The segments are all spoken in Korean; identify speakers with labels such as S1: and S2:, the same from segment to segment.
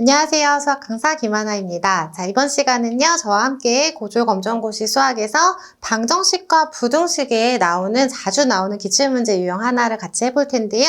S1: 안녕하세요. 수학 강사 김하나입니다. 자, 이번 시간은요, 저와 함께 고졸검정고시 수학에서 방정식과 부등식에 나오는, 자주 나오는 기출문제 유형 하나를 같이 해볼 텐데요.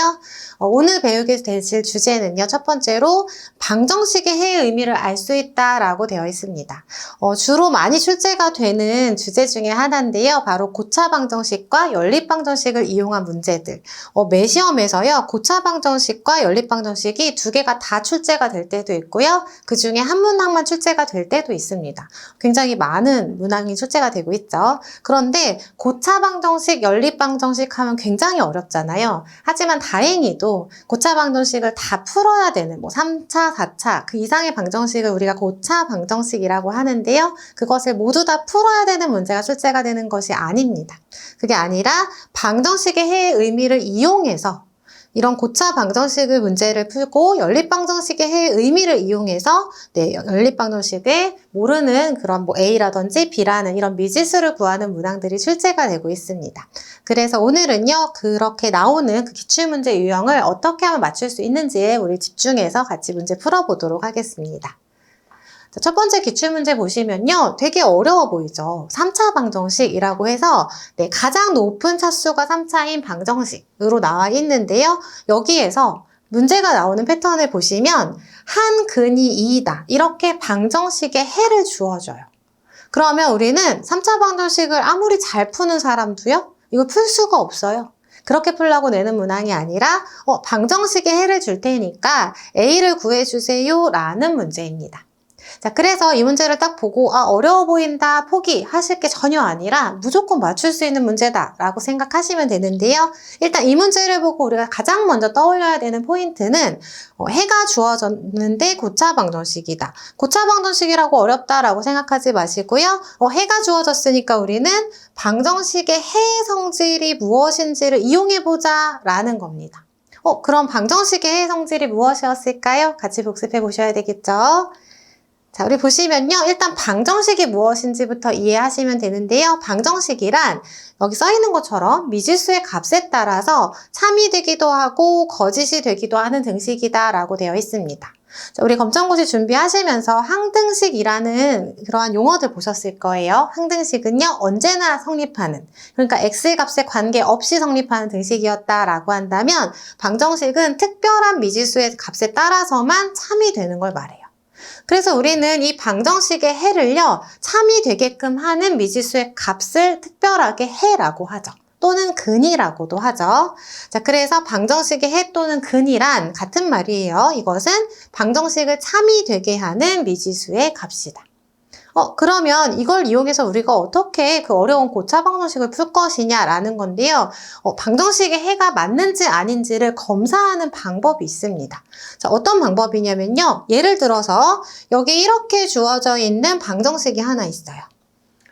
S1: 어, 오늘 배우게 되실 주제는요, 첫 번째로 방정식의 해의 의미를 알 수 있다라고 되어 있습니다. 어, 주로 많이 출제가 되는 주제 중에 하나인데요. 바로 고차 방정식과 연립 방정식을 이용한 문제들. 어, 매 시험에서요, 고차 방정식과 연립 방정식이 두 개가 다 출제가 될 때도 있고요. 그 중에 한 문항만 출제가 될 때도 있습니다. 굉장히 많은 문항이 출제가 되고 있죠. 그런데 고차 방정식, 연립 방정식 하면 굉장히 어렵잖아요. 하지만 다행히도 고차 방정식을 다 풀어야 되는 뭐 3차, 4차 그 이상의 방정식을 우리가 고차 방정식이라고 하는데요. 그것을 모두 다 풀어야 되는 문제가 출제가 되는 것이 아닙니다. 그게 아니라 방정식의 해의 의미를 이용해서 이런 고차 방정식의 문제를 풀고 연립 방정식의 해의 의미를 이용해서 네, 연립 방정식에 모르는 그런 뭐 A라든지 B라는 이런 미지수를 구하는 문항들이 출제가 되고 있습니다. 그래서 오늘은요, 그렇게 나오는 그 기출문제 유형을 어떻게 하면 맞출 수 있는지에 우리 집중해서 같이 문제 풀어보도록 하겠습니다. 자, 첫 번째 기출문제 보시면요. 되게 어려워 보이죠? 3차 방정식이라고 해서 네, 가장 높은 차수가 3차인 방정식으로 나와 있는데요. 여기에서 문제가 나오는 패턴을 보시면 한 근이 2이다. 이렇게 방정식의 해를 주어줘요. 그러면 우리는 3차 방정식을 아무리 잘 푸는 사람도요. 이거 풀 수가 없어요. 그렇게 풀라고 내는 문항이 아니라 어, 방정식의 해를 줄 테니까 A를 구해주세요 라는 문제입니다. 자, 그래서 이 문제를 딱 보고, 아, 어려워 보인다, 포기 하실 게 전혀 아니라 무조건 맞출 수 있는 문제다 라고 생각하시면 되는데요. 일단 이 문제를 보고 우리가 가장 먼저 떠올려야 되는 포인트는 어, 해가 주어졌는데 고차 방정식이다. 고차 방정식이라고 어렵다라고 생각하지 마시고요. 어, 해가 주어졌으니까 우리는 방정식의 해 성질이 무엇인지를 이용해보자 라는 겁니다. 어, 그럼 방정식의 해 성질이 무엇이었을까요? 같이 복습해 보셔야 되겠죠? 자, 우리 보시면요. 일단 방정식이 무엇인지부터 이해하시면 되는데요. 방정식이란 여기 써 있는 것처럼 미지수의 값에 따라서 참이 되기도 하고 거짓이 되기도 하는 등식이다라고 되어 있습니다. 자, 우리 검정고시 준비하시면서 항등식이라는 그러한 용어들 보셨을 거예요. 항등식은요, 언제나 성립하는, 그러니까 x값에 관계없이 성립하는 등식이었다라고 한다면, 방정식은 특별한 미지수의 값에 따라서만 참이 되는 걸 말해요. 그래서 우리는 이 방정식의 해를요, 참이 되게끔 하는 미지수의 값을 특별하게 해라고 하죠. 또는 근이라고도 하죠. 자, 그래서 방정식의 해 또는 근이란 같은 말이에요. 이것은 방정식을 참이 되게 하는 미지수의 값이다. 어, 그러면 이걸 이용해서 우리가 어떻게 그 어려운 고차 방정식을 풀 것이냐라는 건데요. 어, 방정식의 해가 맞는지 아닌지를 검사하는 방법이 있습니다. 자, 어떤 방법이냐면요. 예를 들어서 여기 이렇게 주어져 있는 방정식이 하나 있어요.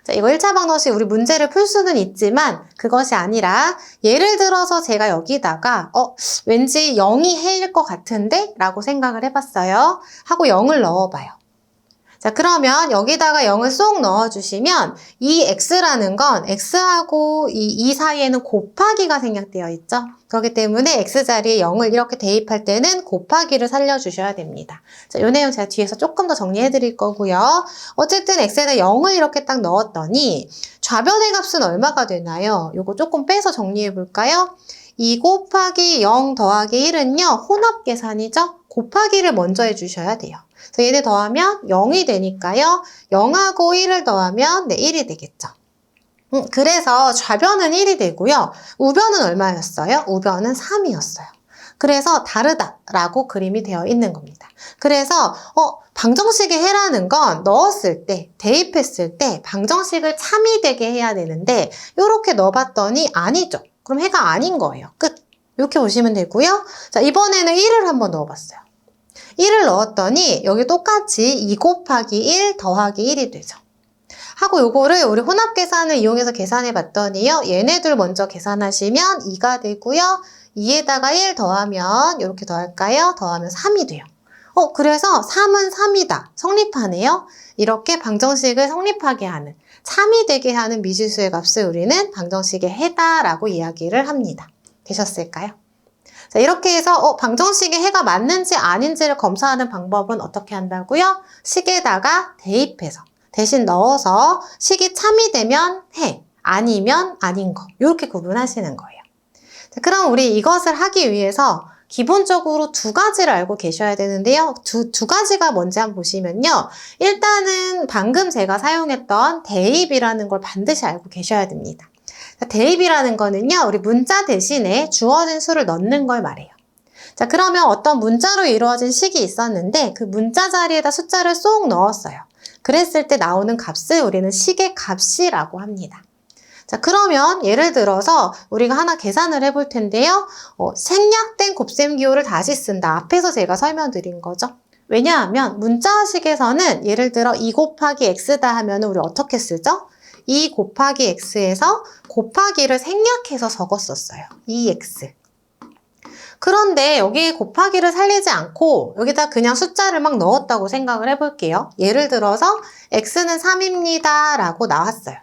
S1: 자, 이거 1차 방정식 우리 문제를 풀 수는 있지만 그것이 아니라 예를 들어서 제가 여기다가 어, 왠지 0이 해일 것 같은데? 라고 생각을 해봤어요. 하고 0을 넣어봐요. 자, 그러면 여기다가 0을 쏙 넣어주시면 이 x라는 건 x하고 이 2 사이에는 곱하기가 생략되어 있죠. 그렇기 때문에 x자리에 0을 이렇게 대입할 때는 곱하기를 살려주셔야 됩니다. 자, 이 내용 제가 뒤에서 조금 더 정리해 드릴 거고요. 어쨌든 x에다 0을 이렇게 딱 넣었더니 좌변의 값은 얼마가 되나요? 요거 조금 빼서 정리해 볼까요? 2 곱하기 0 더하기 1은요, 혼합 계산이죠? 곱하기를 먼저 해주셔야 돼요. 그래서 얘네 더하면 0이 되니까요. 0하고 1을 더하면 네, 1이 되겠죠. 음, 그래서 좌변은 1이 되고요. 우변은 얼마였어요? 우변은 3이었어요. 그래서 다르다라고 그림이 되어 있는 겁니다. 그래서 어, 방정식의 해라는 건 넣었을 때, 대입했을 때 방정식을 참이 되게 해야 되는데 이렇게 넣어봤더니 아니죠. 그럼 해가 아닌 거예요. 끝. 이렇게 보시면 되고요. 자, 이번에는 1을 한번 넣어봤어요. 1을 넣었더니 여기 똑같이 2 곱하기 1 더하기 1이 되죠. 하고 요거를 우리 혼합 계산을 이용해서 계산해 봤더니요. 얘네들 먼저 계산하시면 2가 되고요. 2에다가 1 더하면 이렇게 더할까요? 더하면 3이 돼요. 어, 그래서 3은 3이다. 성립하네요. 이렇게 방정식을 성립하게 하는, 참이 되게 하는 미지수의 값을 우리는 방정식의 해다라고 이야기를 합니다. 되셨을까요? 자, 이렇게 해서 어, 방정식에 해가 맞는지 아닌지를 검사하는 방법은 어떻게 한다고요? 식에다가 대입해서 대신 넣어서 식이 참이 되면 해, 아니면 아닌 거 이렇게 구분하시는 거예요. 자, 그럼 우리 이것을 하기 위해서 기본적으로 두 가지를 알고 계셔야 되는데요. 두, 두 가지가 뭔지 한번 보시면요. 일단은 방금 제가 사용했던 대입이라는 걸 반드시 알고 계셔야 됩니다. 자, 대입이라는 거는요. 우리 문자 대신에 주어진 수를 넣는 걸 말해요. 자, 그러면 어떤 문자로 이루어진 식이 있었는데 그 문자 자리에다 숫자를 쏙 넣었어요. 그랬을 때 나오는 값을 우리는 식의 값이라고 합니다. 자, 그러면 예를 들어서 우리가 하나 계산을 해볼 텐데요. 어, 생략된 곱셈 기호를 다시 쓴다. 앞에서 제가 설명드린 거죠. 왜냐하면 문자식에서는 예를 들어 2 곱하기 x다 하면 우리 어떻게 쓰죠? 2 곱하기 x에서 곱하기를 생략해서 적었었어요. 2x. 그런데 여기에 곱하기를 살리지 않고 여기다 그냥 숫자를 막 넣었다고 생각을 해볼게요. 예를 들어서 x는 3입니다 라고 나왔어요.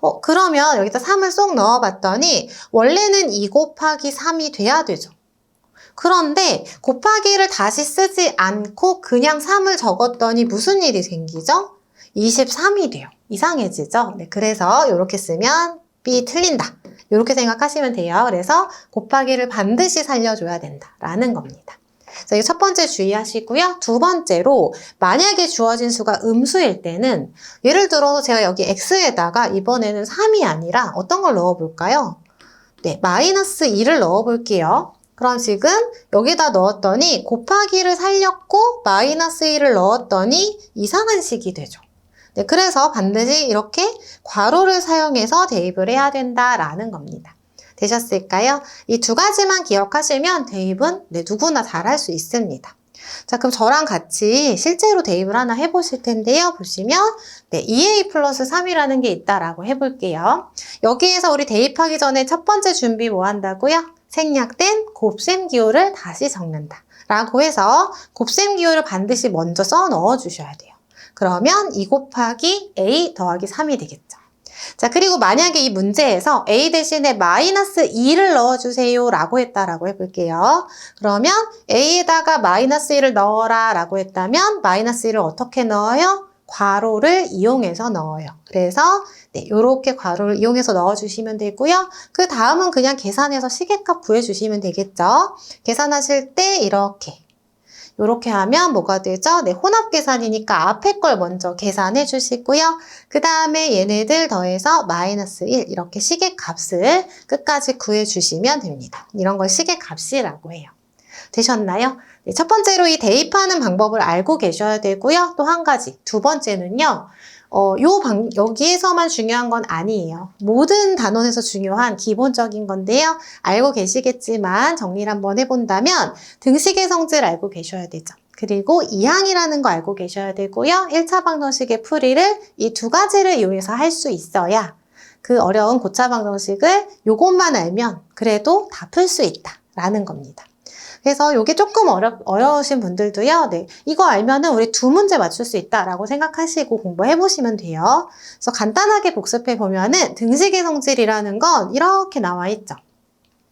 S1: 어, 그러면 여기다 3을 쏙 넣어봤더니 원래는 2 곱하기 3이 돼야 되죠. 그런데 곱하기를 다시 쓰지 않고 그냥 3을 적었더니 무슨 일이 생기죠? 23이 돼요. 이상해지죠? 네, 그래서 이렇게 쓰면 B 틀린다. 이렇게 생각하시면 돼요. 그래서 곱하기를 반드시 살려줘야 된다라는 겁니다. 자, 이첫 번째 주의하시고요. 두 번째로 만약에 주어진 수가 음수일 때는 예를 들어서 제가 여기 x에다가 이번에는 3이 아니라 어떤 걸 넣어볼까요? 네, 마이너스 2를 넣어볼게요. 그럼 지금 여기다 넣었더니 곱하기를 살렸고 마이너스 1을 넣었더니 이상한 식이 되죠. 네, 그래서 반드시 이렇게 괄호를 사용해서 대입을 해야 된다라는 겁니다. 되셨을까요? 이 두 가지만 기억하시면 대입은 네, 누구나 잘 할 수 있습니다. 자, 그럼 저랑 같이 실제로 대입을 하나 해보실 텐데요. 보시면 네, 2a 플러스 3이라는 게 있다라고 해볼게요. 여기에서 우리 대입하기 전에 첫 번째 준비 뭐 한다고요? 생략된 곱셈 기호를 다시 적는다. 라고 해서 곱셈 기호를 반드시 먼저 써 넣어 주셔야 돼요. 그러면 2 곱하기 a 더하기 3이 되겠죠. 자, 그리고 만약에 이 문제에서 a 대신에 마이너스 2를 넣어주세요 라고 했다라고 해볼게요. 그러면 a에다가 마이너스 1을 넣어라 라고 했다면 마이너스 1을 어떻게 넣어요? 괄호를 이용해서 넣어요. 그래서 네, 이렇게 괄호를 이용해서 넣어주시면 되고요. 그 다음은 그냥 계산해서 시계값 구해주시면 되겠죠. 계산하실 때 이렇게 이렇게 하면 뭐가 되죠? 네, 혼합 계산이니까 앞에 걸 먼저 계산해 주시고요. 그 다음에 얘네들 더해서 마이너스 1 이렇게 시계 값을 끝까지 구해 주시면 됩니다. 이런 걸 시계 값이라고 해요. 되셨나요? 네, 첫 번째로 이 대입하는 방법을 알고 계셔야 되고요. 또 한 가지, 두 번째는요. 어, 요 방, 여기에서만 중요한 건 아니에요. 모든 단원에서 중요한 기본적인 건데요. 알고 계시겠지만 정리를 한번 해본다면 등식의 성질 알고 계셔야 되죠. 그리고 이항이라는 거 알고 계셔야 되고요. 1차 방정식의 풀이를 이 두 가지를 이용해서 할 수 있어야 그 어려운 고차 방정식을 요것만 알면 그래도 다 풀 수 있다라는 겁니다. 그래서 이게 조금 어려, 어려우신 분들도요, 네. 이거 알면은 우리 두 문제 맞출 수 있다라고 생각하시고 공부해 보시면 돼요. 그래서 간단하게 복습해 보면은 등식의 성질이라는 건 이렇게 나와 있죠.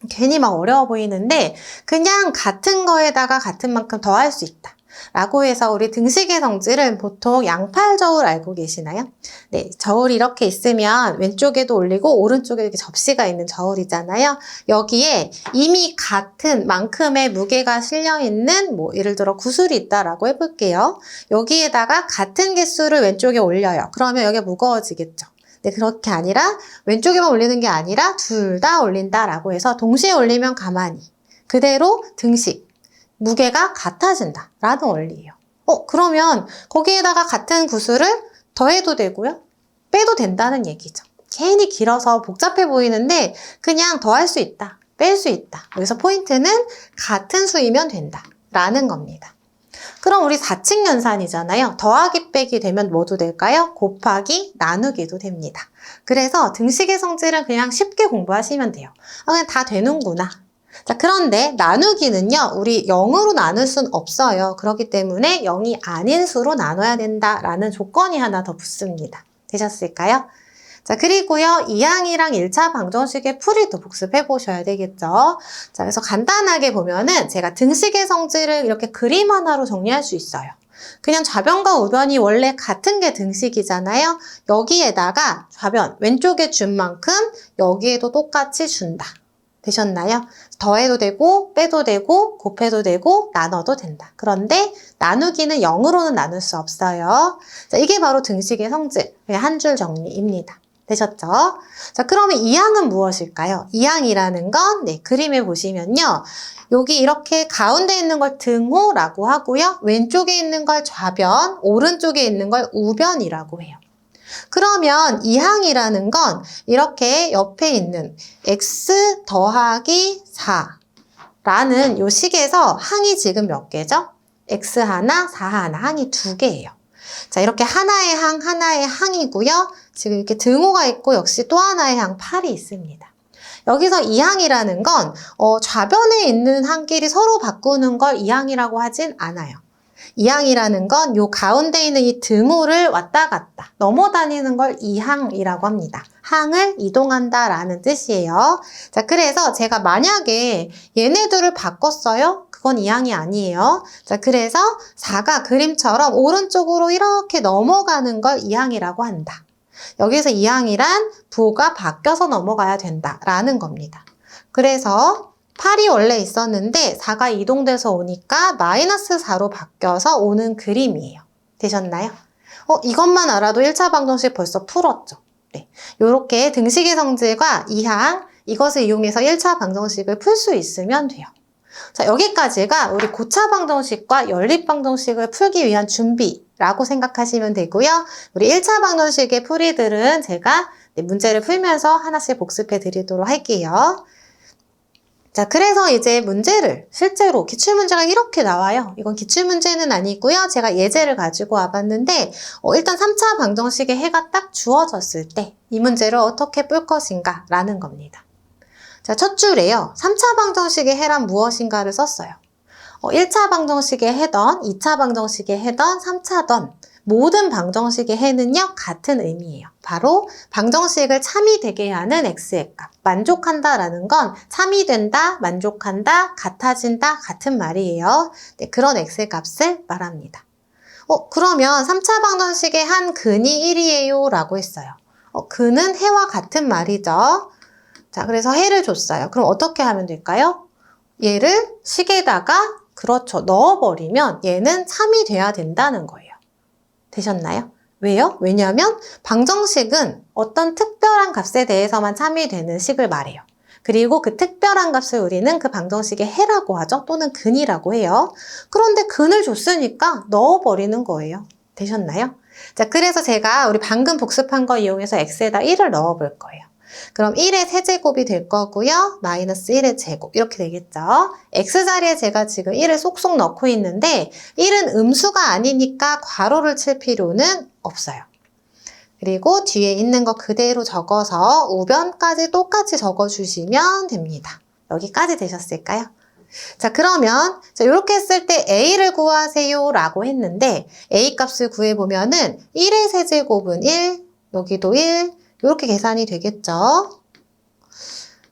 S1: 괜히 막 어려워 보이는데 그냥 같은 거에다가 같은 만큼 더할 수 있다. 라고 해서 우리 등식의 성질은 보통 양팔 저울 알고 계시나요? 네, 저울이 이렇게 있으면 왼쪽에도 올리고 오른쪽에 이렇게 접시가 있는 저울이잖아요. 여기에 이미 같은 만큼의 무게가 실려 있는 뭐 예를 들어 구슬이 있다라고 해볼게요. 여기에다가 같은 개수를 왼쪽에 올려요. 그러면 여기가 무거워지겠죠. 네, 그렇게 아니라 왼쪽에만 올리는 게 아니라 둘 다 올린다라고 해서 동시에 올리면 가만히 그대로 등식 무게가 같아진다 라는 원리예요. 어, 그러면 거기에다가 같은 구슬을 더해도 되고요. 빼도 된다는 얘기죠. 괜히 길어서 복잡해 보이는데 그냥 더할 수 있다. 뺄 수 있다. 여기서 포인트는 같은 수이면 된다. 라는 겁니다. 그럼 우리 4칙 연산이잖아요. 더하기 빼기 되면 뭐도 될까요? 곱하기 나누기도 됩니다. 그래서 등식의 성질은 그냥 쉽게 공부하시면 돼요. 아, 그냥 다 되는구나. 자, 그런데 나누기는요, 우리 0으로 나눌 순 없어요. 그렇기 때문에 0이 아닌 수로 나눠야 된다라는 조건이 하나 더 붙습니다. 되셨을까요? 자, 그리고요, 2항이랑 1차 방정식의 풀이도 복습해 보셔야 되겠죠. 자, 그래서 간단하게 보면은 제가 등식의 성질을 이렇게 그림 하나로 정리할 수 있어요. 그냥 좌변과 우변이 원래 같은 게 등식이잖아요. 여기에다가 좌변, 왼쪽에 준 만큼 여기에도 똑같이 준다. 되셨나요? 더해도 되고, 빼도 되고, 곱해도 되고, 나눠도 된다. 그런데 나누기는 0으로는 나눌 수 없어요. 자, 이게 바로 등식의 성질, 한 줄 정리입니다. 되셨죠? 자, 그러면 이항은 무엇일까요? 이항이라는 건, 네, 그림에 보시면요. 여기 이렇게 가운데 있는 걸 등호라고 하고요. 왼쪽에 있는 걸 좌변, 오른쪽에 있는 걸 우변이라고 해요. 그러면 이항이라는 건 이렇게 옆에 있는 x 더하기 4라는 요 식에서 항이 지금 몇 개죠? x 하나, 4 하나, 항이 두 개예요. 자, 이렇게 하나의 항, 하나의 항이고요. 지금 이렇게 등호가 있고 역시 또 하나의 항 8이 있습니다. 여기서 이항이라는 건 어, 좌변에 있는 항끼리 서로 바꾸는 걸 이항이라고 하진 않아요. 이항이라는 건 요 가운데 있는 이 등호를 왔다 갔다 넘어다니는 걸 이항이라고 합니다. 항을 이동한다 라는 뜻이에요. 자, 그래서 제가 만약에 얘네 들을 바꿨어요? 그건 이항이 아니에요. 자, 그래서 4가 그림처럼 오른쪽으로 이렇게 넘어가는 걸 이항이라고 한다. 여기서 이항이란 부호가 바뀌어서 넘어가야 된다라는 겁니다. 그래서 8이 원래 있었는데 4가 이동돼서 오니까 마이너스 4로 바뀌어서 오는 그림이에요. 되셨나요? 어, 이것만 알아도 1차 방정식 벌써 풀었죠. 네. 요렇게 등식의 성질과 이항, 이것을 이용해서 1차 방정식을 풀 수 있으면 돼요. 자, 여기까지가 우리 고차 방정식과 연립 방정식을 풀기 위한 준비라고 생각하시면 되고요. 우리 1차 방정식의 풀이들은 제가 네, 문제를 풀면서 하나씩 복습해 드리도록 할게요. 자, 그래서 이제 문제를 실제로 기출문제가 이렇게 나와요. 이건 기출문제는 아니고요. 제가 예제를 가지고 와봤는데 어, 일단 3차 방정식의 해가 딱 주어졌을 때 이 문제를 어떻게 풀 것인가 라는 겁니다. 자, 첫 줄에요. 3차 방정식의 해란 무엇인가를 썼어요. 어, 1차 방정식의 해던, 2차 방정식의 해던, 3차던 모든 방정식의 해는요, 같은 의미예요. 바로 방정식을 참이 되게 하는 x의 값. 만족한다라는 건 참이 된다, 만족한다, 같아진다 같은 말이에요. 네, 그런 x의 값을 말합니다. 어, 그러면 3차 방정식의 한 근이 1이에요 라고 했어요. 어, 근은 해와 같은 말이죠. 자, 그래서 해를 줬어요. 그럼 어떻게 하면 될까요? 얘를 식에다가 그렇죠. 넣어버리면 얘는 참이 돼야 된다는 거예요. 되셨나요? 왜요? 왜냐하면 방정식은 어떤 특별한 값에 대해서만 참이 되는 식을 말해요. 그리고 그 특별한 값을 우리는 그 방정식의 해라고 하죠. 또는 근이라고 해요. 그런데 근을 줬으니까 넣어버리는 거예요. 되셨나요? 자, 그래서 제가 우리 방금 복습한 거 이용해서 x에다 1을 넣어볼 거예요. 그럼 1의 세제곱이 될 거고요. 마이너스 1의 제곱 이렇게 되겠죠. x 자리에 제가 지금 1을 쏙쏙 넣고 있는데 1은 음수가 아니니까 괄호를 칠 필요는 없어요. 그리고 뒤에 있는 거 그대로 적어서 우변까지 똑같이 적어주시면 됩니다. 여기까지 되셨을까요? 자, 그러면 이렇게 했을 때 a를 구하세요 라고 했는데 a 값을 구해보면은 1의 세제곱은 1, 여기도 1, 이렇게 계산이 되겠죠.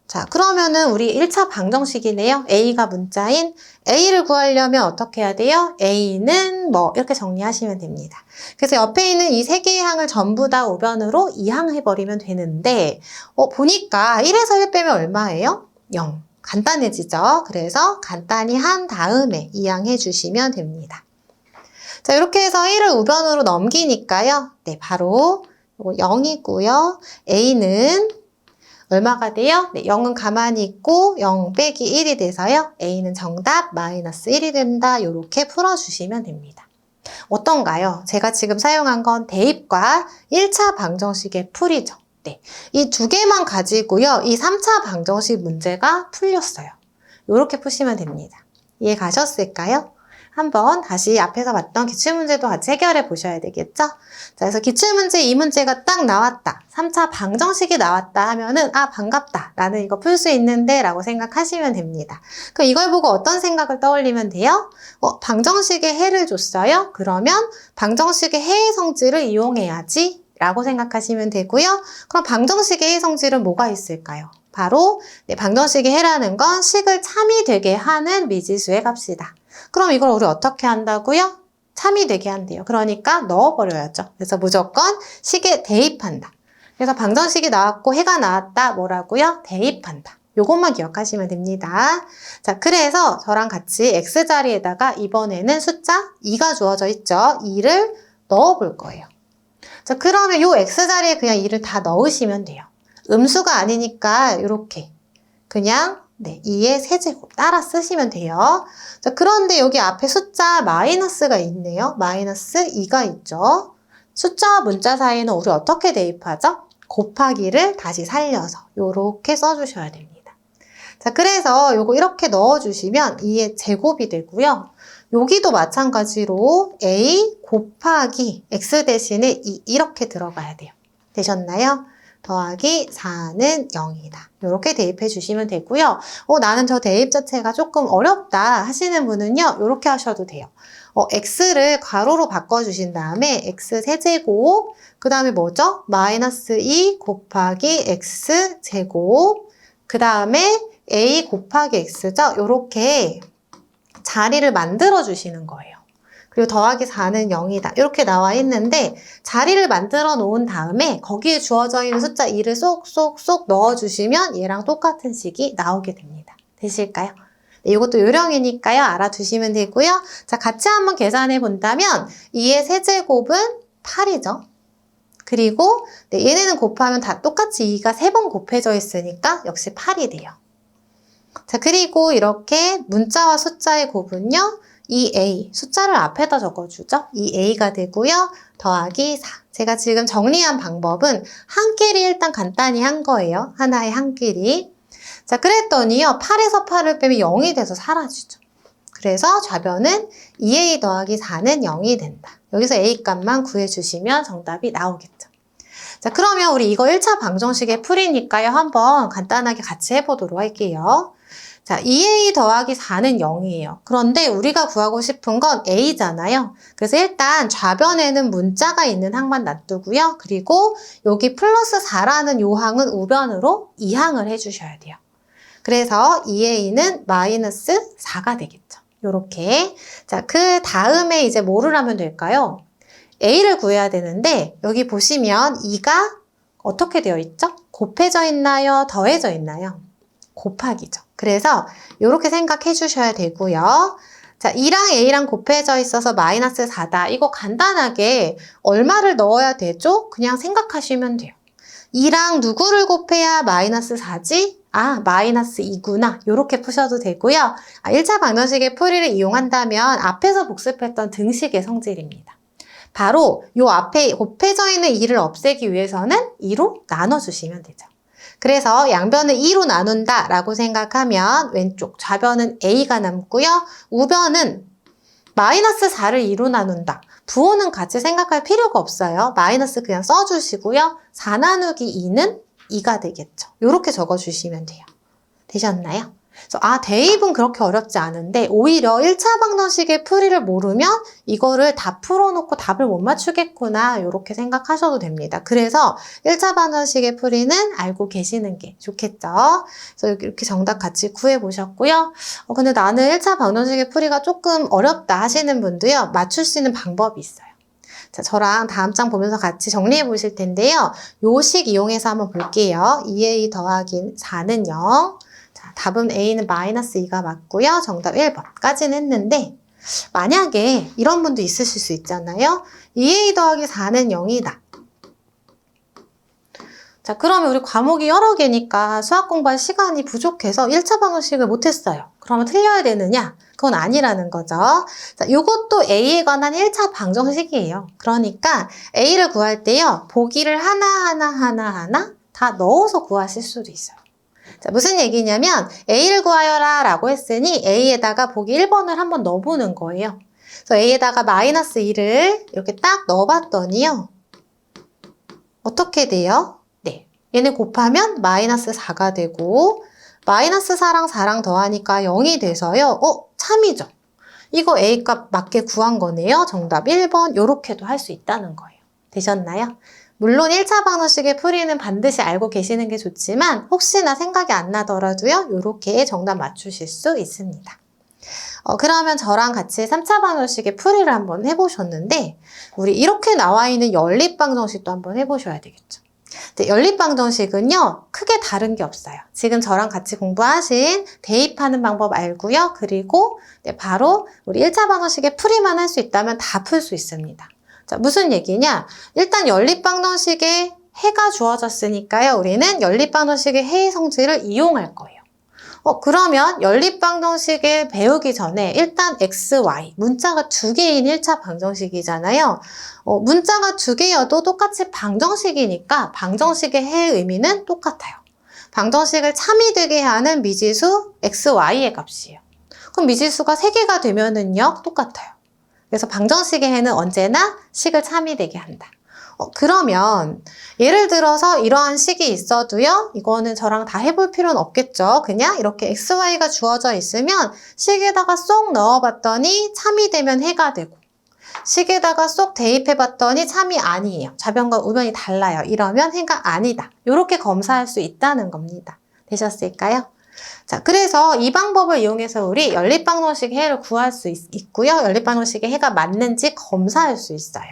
S1: 자, 그러면은 우리 1차 방정식이네요. A가 문자인 A를 구하려면 어떻게 해야 돼요? A는 뭐 이렇게 정리하시면 됩니다. 그래서 옆에 있는 이 세 개의 항을 전부 다 우변으로 이항해버리면 되는데 어, 보니까 1에서 1 빼면 얼마예요? 0. 간단해지죠? 그래서 간단히 한 다음에 이항해 주시면 됩니다. 자, 이렇게 해서 1을 우변으로 넘기니까요. 네, 바로 0이고요. A는 얼마가 돼요? 네, 0은 가만히 있고 0 빼기 1이 돼서요. A는 정답 마이너스 1이 된다. 이렇게 풀어주시면 됩니다. 어떤가요? 제가 지금 사용한 건 대입과 1차 방정식의 풀이죠. 네, 이 두 개만 가지고요. 이 3차 방정식 문제가 풀렸어요. 이렇게 푸시면 됩니다. 이해 가셨을까요? 한번 다시 앞에서 봤던 기출문제도 같이 해결해 보셔야 되겠죠? 자, 그래서 기출문제 이 문제가 딱 나왔다. 3차 방정식이 나왔다 하면은, 아, 반갑다. 나는 이거 풀 수 있는데 라고 생각하시면 됩니다. 그럼 이걸 보고 어떤 생각을 떠올리면 돼요? 어, 방정식의 해를 줬어요? 그러면 방정식의 해의 성질을 이용해야지 A라고 생각하시면 되고요. 그럼 방정식의 A 성질은 뭐가 있을까요? 바로 네, 방정식의 해라는 건 식을 참이 되게 하는 미지수의 값이다. 그럼 이걸 우리 어떻게 한다고요? 참이 되게 한대요. 그러니까 넣어버려야죠. 그래서 무조건 식에 대입한다. 그래서 방정식이 나왔고 해가 나왔다. 뭐라고요? 대입한다. 요것만 기억하시면 됩니다. 자, 그래서 저랑 같이 x자리에다가 이번에는 숫자 2가 주어져 있죠. 2를 넣어 볼 거예요. 자, 그러면 요 x자리에 그냥 2를 다 넣으시면 돼요. 음수가 아니니까 이렇게 그냥 네, 2의 세제곱 따라 쓰시면 돼요. 자, 그런데 여기 앞에 숫자 마이너스가 있네요. 마이너스 2가 있죠. 숫자와 문자 사이는 우리 어떻게 대입하죠? 곱하기를 다시 살려서 이렇게 써주셔야 됩니다. 자, 그래서 요거 이렇게 넣어주시면 2의 제곱이 되고요. 여기도 마찬가지로 a 곱하기 x 대신에 2 이렇게 들어가야 돼요. 되셨나요? 더하기 4는 0이다. 이렇게 대입해 주시면 되고요. 어, 나는 저 대입 자체가 조금 어렵다 하시는 분은요. 이렇게 하셔도 돼요. 어, x를 가로로 바꿔주신 다음에 x 세제곱, 그 다음에 뭐죠? 마이너스 2 곱하기 x 제곱, 그 다음에 a 곱하기 x죠? 이렇게 자리를 만들어 주시는 거예요. 그리고 더하기 4는 0이다. 이렇게 나와 있는데 자리를 만들어 놓은 다음에 거기에 주어져 있는 숫자 2를 쏙쏙쏙 넣어주시면 얘랑 똑같은 식이 나오게 됩니다. 되실까요? 네, 이것도 요령이니까요. 알아두시면 되고요. 자, 같이 한번 계산해 본다면 2의 세제곱은 8이죠. 그리고 네, 얘네는 곱하면 다 똑같이 2가 3번 곱해져 있으니까 역시 8이 돼요. 자, 그리고 이렇게 문자와 숫자의 곱은요. 2a, 숫자를 앞에다 적어주죠. 2a가 되고요. 더하기 4. 제가 지금 정리한 방법은 한 끼리 일단 간단히 한 거예요. 하나의 한 끼리. 자, 그랬더니요. 8에서 8을 빼면 0이 돼서 사라지죠. 그래서 좌변은 2a 더하기 4는 0이 된다. 여기서 a 값만 구해주시면 정답이 나오겠죠. 자, 그러면 우리 이거 1차 방정식의 풀이니까요. 한번 간단하게 같이 해보도록 할게요. 자, 2a 더하기 4는 0이에요. 그런데 우리가 구하고 싶은 건 a잖아요. 그래서 일단 좌변에는 문자가 있는 항만 놔두고요. 그리고 여기 플러스 4라는 요 항은 우변으로 이항을 해주셔야 돼요. 그래서 2a는 마이너스 4가 되겠죠. 요렇게. 자, 그 다음에 이제 뭐를 하면 될까요? a를 구해야 되는데 여기 보시면 2가 어떻게 되어 있죠? 곱해져 있나요? 더해져 있나요? 곱하기죠. 그래서 이렇게 생각해 주셔야 되고요. 자, 2랑 A랑 곱해져 있어서 마이너스 4다. 이거 간단하게 얼마를 넣어야 되죠? 그냥 생각하시면 돼요. 2랑 누구를 곱해야 마이너스 4지? 아, 마이너스 2구나. 이렇게 푸셔도 되고요. 아, 1차 방정식의 풀이를 이용한다면 앞에서 복습했던 등식의 성질입니다. 바로 요 앞에 곱해져 있는 2를 없애기 위해서는 2로 나눠주시면 되죠. 그래서 양변을 2로 나눈다 라고 생각하면 왼쪽 좌변은 A가 남고요. 우변은 마이너스 4를 2로 나눈다. 부호는 같이 생각할 필요가 없어요. 마이너스 그냥 써주시고요. 4 나누기 2는 2가 되겠죠. 이렇게 적어주시면 돼요. 되셨나요? 그래서 아 대입은 그렇게 어렵지 않은데 오히려 1차 방정식의 풀이를 모르면 이거를 다 풀어놓고 답을 못 맞추겠구나 이렇게 생각하셔도 됩니다. 그래서 1차 방정식의 풀이는 알고 계시는 게 좋겠죠. 그래서 이렇게 정답 같이 구해보셨고요. 어, 근데 나는 1차 방정식의 풀이가 조금 어렵다 하시는 분도요. 맞출 수 있는 방법이 있어요. 자, 저랑 다음 장 보면서 같이 정리해 보실 텐데요. 요식 이용해서 한번 볼게요. 2a 더하기 4는 0. 자, 답은 A는 마이너스 2가 맞고요. 정답 1번까지는 했는데 만약에 이런 분도 있으실 수 있잖아요. 2A 더하기 4는 0이다. 자, 그러면 우리 과목이 여러 개니까 수학 공부할 시간이 부족해서 1차 방정식을 못했어요. 그러면 틀려야 되느냐? 그건 아니라는 거죠. 자, 요것도 A에 관한 1차 방정식이에요. 그러니까 A를 구할 때요. 보기를 하나하나 하나하나 다 넣어서 구하실 수도 있어요. 자, 무슨 얘기냐면 A를 구하여라 라고 했으니 A에다가 보기 1번을 한번 넣어보는 거예요. 그래서 A에다가 마이너스 2를 이렇게 딱 넣어봤더니요. 어떻게 돼요? 네. 얘네 곱하면 마이너스 4가 되고 마이너스 4랑 4랑 더하니까 0이 돼서요. 어? 참이죠. 이거 A값 맞게 구한 거네요. 정답 1번. 요렇게도 할 수 있다는 거예요. 되셨나요? 물론 1차 방정식의 풀이는 반드시 알고 계시는 게 좋지만 혹시나 생각이 안 나더라도요. 이렇게 정답 맞추실 수 있습니다. 어, 그러면 저랑 같이 3차 방정식의 풀이를 한번 해보셨는데 우리 이렇게 나와 있는 연립방정식도 한번 해보셔야 되겠죠. 네, 연립방정식은요, 크게 다른 게 없어요. 지금 저랑 같이 공부하신 대입하는 방법 알고요. 그리고 네, 바로 우리 1차 방정식의 풀이만 할 수 있다면 다 풀 수 있습니다. 자, 무슨 얘기냐? 일단 연립방정식에 해가 주어졌으니까요. 우리는 연립방정식의 해의 성질을 이용할 거예요. 어, 그러면 연립방정식을 배우기 전에 일단 x, y, 문자가 두 개인 1차 방정식이잖아요. 어, 문자가 두 개여도 똑같이 방정식이니까 방정식의 해의 의미는 똑같아요. 방정식을 참이 되게 하는 미지수 x, y의 값이에요. 그럼 미지수가 세개가 되면은요, 똑같아요. 그래서 방정식의 해는 언제나 식을 참이 되게 한다. 어, 그러면 예를 들어서 이러한 식이 있어도요. 이거는 저랑 다 해볼 필요는 없겠죠. 그냥 이렇게 xy가 주어져 있으면 식에다가 쏙 넣어봤더니 참이 되면 해가 되고 식에다가 쏙 대입해봤더니 참이 아니에요. 좌변과 우변이 달라요. 이러면 해가 아니다. 이렇게 검사할 수 있다는 겁니다. 되셨을까요? 자, 그래서 이 방법을 이용해서 우리 연립방정식의 해를 구할 수 있, 고요 연립방정식의 해가 맞는지 검사할 수 있어요.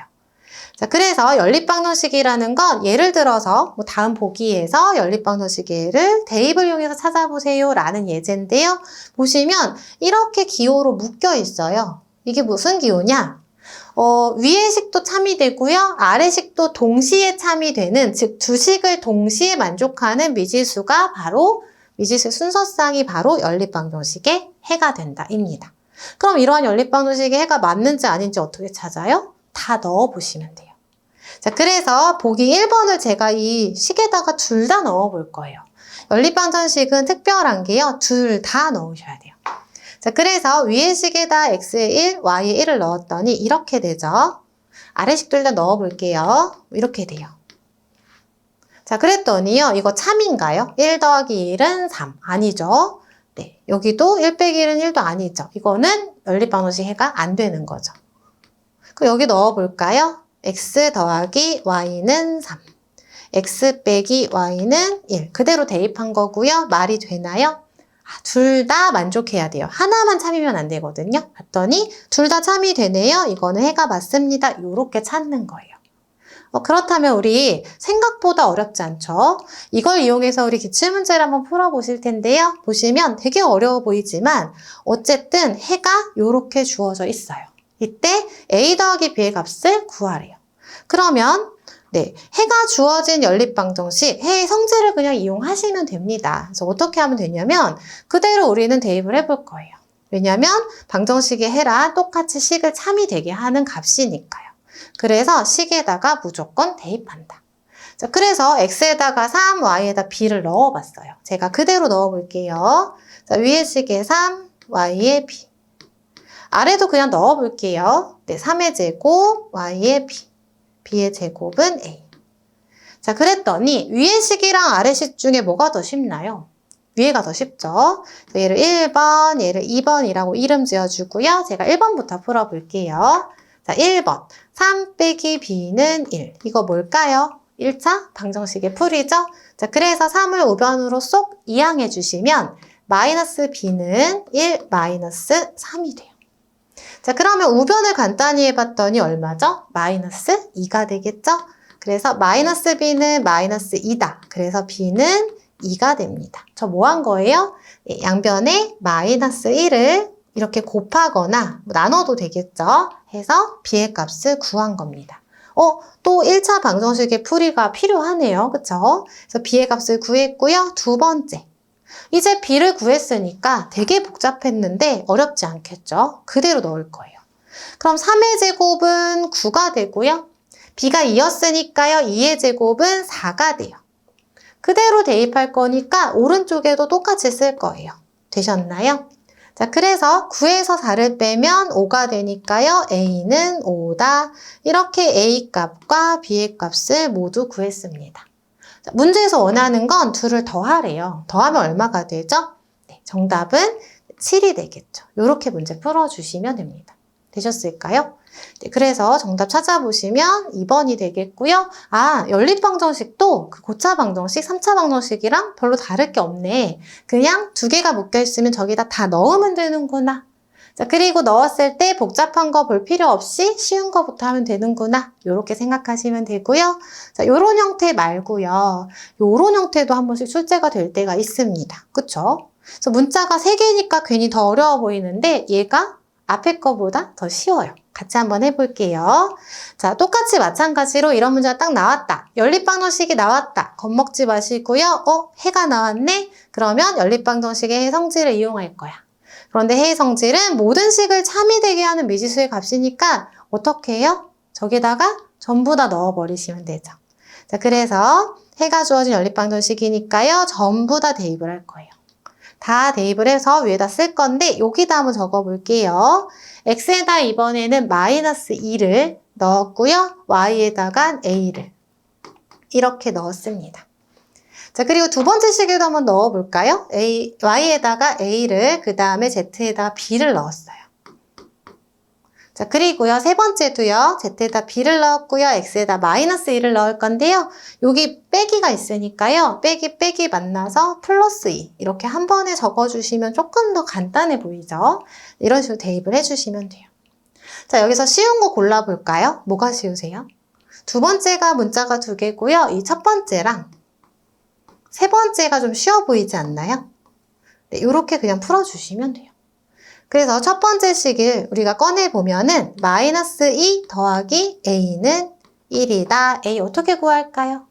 S1: 자, 그래서 연립방정식이라는 건 예를 들어서 뭐 다음 보기에서 연립방정식을 대입을 이용해서 찾아보세요 라는 예제인데요. 보시면 이렇게 기호로 묶여 있어요. 이게 무슨 기호냐? 어, 위의 식도 참이 되고요. 아래 식도 동시에 참이 되는 즉 두 식을 동시에 만족하는 미지수가 바로 미지수 순서쌍이 바로 연립방정식의 해가 된다입니다. 그럼 이러한 연립방정식의 해가 맞는지 아닌지 어떻게 찾아요? 다 넣어 보시면 돼요. 자, 그래서 보기 1번을 제가 이 식에다가 둘 다 넣어 볼 거예요. 연립방정식은 특별한 게요. 둘 다 넣으셔야 돼요. 자, 그래서 위의 식에다 x에 1, y에 1을 넣었더니 이렇게 되죠. 아래 식도 다 넣어 볼게요. 이렇게 돼요. 자, 그랬더니요. 이거 참인가요? 1 더하기 1은 3. 아니죠. 네. 여기도 1 빼기 1은 1도 아니죠. 이거는 연립방정식 해가 안 되는 거죠. 그럼 여기 넣어 볼까요? x 더하기 y는 3. x 빼기 y는 1. 그대로 대입한 거고요. 말이 되나요? 아, 둘 다 만족해야 돼요. 하나만 참이면 안 되거든요. 봤더니 둘 다 참이 되네요. 이거는 해가 맞습니다. 이렇게 찾는 거예요. 어, 그렇다면 우리 생각보다 어렵지 않죠? 이걸 이용해서 우리 기출 문제를 한번 풀어보실 텐데요. 보시면 되게 어려워 보이지만 어쨌든 해가 이렇게 주어져 있어요. 이때 a 더하기 b의 값을 구하래요. 그러면 네, 해가 주어진 연립방정식, 해의 성질을 그냥 이용하시면 됩니다. 그래서 어떻게 하면 되냐면 그대로 우리는 대입을 해볼 거예요. 왜냐하면 방정식의 해랑 똑같이 식을 참이 되게 하는 값이니까요. 그래서 식에다가 무조건 대입한다. 자, 그래서 x에다가 3, y에다 b를 넣어봤어요. 제가 그대로 넣어볼게요. 자, 위에 식에 3, y에 b. 아래도 그냥 넣어볼게요. 네, 3의 제곱, y의 b. b의 제곱은 a. 자, 그랬더니 위의 식이랑 아래 식 중에 뭐가 더 쉽나요? 위에가 더 쉽죠? 얘를 1번, 얘를 2번이라고 이름 지어주고요. 제가 1번부터 풀어볼게요. 자, 1번. 3 빼기 b는 1. 이거 뭘까요? 1차 방정식의 풀이죠? 자, 그래서 3을 우변으로 쏙 이항해 주시면 마이너스 b는 1 마이너스 3이 돼요. 자, 그러면 우변을 간단히 해봤더니 얼마죠? 마이너스 2가 되겠죠? 그래서 마이너스 b는 마이너스 2다. 그래서 b는 2가 됩니다. 저 뭐 한 거예요? 예, 양변에 마이너스 1을 이렇게 곱하거나 뭐 나눠도 되겠죠? 해서 b의 값을 구한 겁니다. 어, 또 1차 방정식의 풀이가 필요하네요. 그쵸? 그래서 b의 값을 구했고요. 두 번째. 이제 b를 구했으니까 되게 복잡했는데 어렵지 않겠죠? 그대로 넣을 거예요. 그럼 3의 제곱은 9가 되고요. b가 2였으니까요. 2의 제곱은 4가 돼요. 그대로 대입할 거니까 오른쪽에도 똑같이 쓸 거예요. 되셨나요? 자, 그래서 9에서 4를 빼면 5가 되니까요. a는 5다. 이렇게 a 값과 b의 값을 모두 구했습니다. 자, 문제에서 원하는 건 둘을 더하래요. 더하면 얼마가 되죠? 네, 정답은 7이 되겠죠. 이렇게 문제 풀어주시면 됩니다. 되셨을까요? 네, 그래서 정답 찾아보시면 2번이 되겠고요. 아, 연립방정식도 그 고차 방정식, 3차 방정식이랑 별로 다를 게 없네. 그냥 두 개가 묶여 있으면 저기다 다 넣으면 되는구나. 자, 그리고 넣었을 때 복잡한 거 볼 필요 없이 쉬운 거부터 하면 되는구나. 이렇게 생각하시면 되고요. 자, 요런 형태 말고요. 요런 형태도 한 번씩 출제가 될 때가 있습니다. 그쵸? 그래서 문자가 세 개니까 괜히 더 어려워 보이는데 얘가 앞에 거보다 더 쉬워요. 같이 한번 해볼게요. 자, 똑같이 마찬가지로 이런 문제가 딱 나왔다. 연립방정식이 나왔다. 겁먹지 마시고요. 어, 해가 나왔네? 그러면 연립방정식의 해 성질을 이용할 거야. 그런데 해의 성질은 모든 식을 참이 되게 하는 미지수의 값이니까 어떻게 해요? 저기다가 전부 다 넣어버리시면 되죠. 자, 그래서 해가 주어진 연립방정식이니까요. 전부 다 대입을 할 거예요. 다 대입을 해서 위에다 쓸 건데 여기다 한번 적어볼게요. x에다 이번에는 마이너스 2를 넣었고요. y에다가 a를 이렇게 넣었습니다. 자, 그리고 두 번째 식에도 한번 넣어볼까요? A, y에다가 a를 그 다음에 z에다가 b를 넣었어요. 자, 그리고요, 세 번째도요, z에다 b를 넣었고요, x에다 마이너스 1을 넣을 건데요, 여기 빼기가 있으니까요, 빼기, 빼기 만나서 플러스 2. 이렇게 한 번에 적어주시면 조금 더 간단해 보이죠? 이런 식으로 대입을 해주시면 돼요. 자, 여기서 쉬운 거 골라볼까요? 뭐가 쉬우세요? 두 번째가 문자가 두 개고요, 이 첫 번째랑 세 번째가 좀 쉬워 보이지 않나요? 네, 이렇게 그냥 풀어주시면 돼요. 그래서 첫 번째 식을 우리가 꺼내보면은 마이너스 2 더하기 a는 1이다. a 어떻게 구할까요?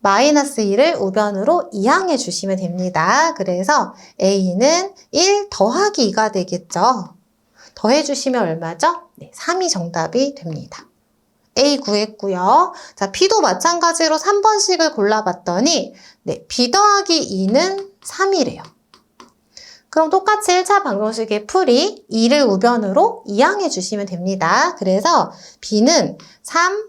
S1: 마이너스 2를 우변으로 이항해 주시면 됩니다. 그래서 a는 1 더하기 2가 되겠죠. 더해 주시면 얼마죠? 네, 3이 정답이 됩니다. A 구했고요. 자, B도 마찬가지로 3번씩을 골라봤더니 네, B 더하기 2는 3이래요. 그럼 똑같이 1차 방정식의 풀이 2를 우변으로 이항해 주시면 됩니다. 그래서 B는 3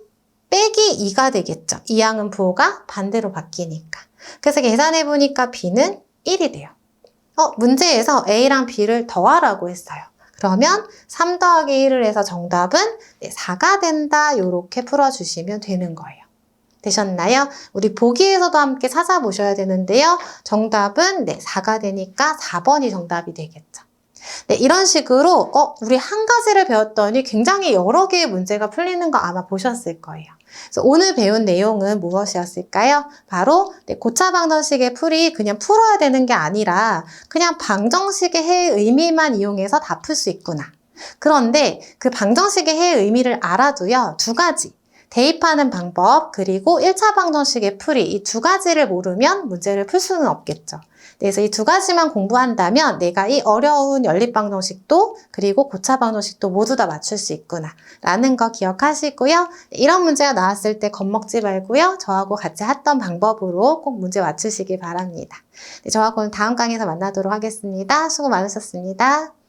S1: 빼기 2가 되겠죠. 이항은 부호가 반대로 바뀌니까. 그래서 계산해 보니까 B는 1이 돼요. 어, 문제에서 A랑 B를 더하라고 했어요. 그러면 3 더하기 1을 해서 정답은 4가 된다. 이렇게 풀어주시면 되는 거예요. 되셨나요? 우리 보기에서도 함께 찾아보셔야 되는데요. 정답은 네, 4가 되니까 4번이 정답이 되겠죠. 네, 이런 식으로 어, 우리 한 가지를 배웠더니 굉장히 여러 개의 문제가 풀리는 거 아마 보셨을 거예요. 오늘 배운 내용은 무엇이었을까요? 바로 네, 고차 방정식의 풀이 그냥 풀어야 되는 게 아니라 그냥 방정식의 해의 의미만 이용해서 다 풀 수 있구나. 그런데 그 방정식의 해의 의미를 알아도요, 두 가지. 대입하는 방법, 그리고 1차 방정식의 풀이 이 두 가지를 모르면 문제를 풀 수는 없겠죠. 그래서 이 두 가지만 공부한다면 내가 이 어려운 연립방정식도 그리고 고차 방정식도 모두 다 맞출 수 있구나 라는 거 기억하시고요. 이런 문제가 나왔을 때 겁먹지 말고요. 저하고 같이 했던 방법으로 꼭 문제 맞추시기 바랍니다. 네, 저하고는 다음 강의에서 만나도록 하겠습니다. 수고 많으셨습니다.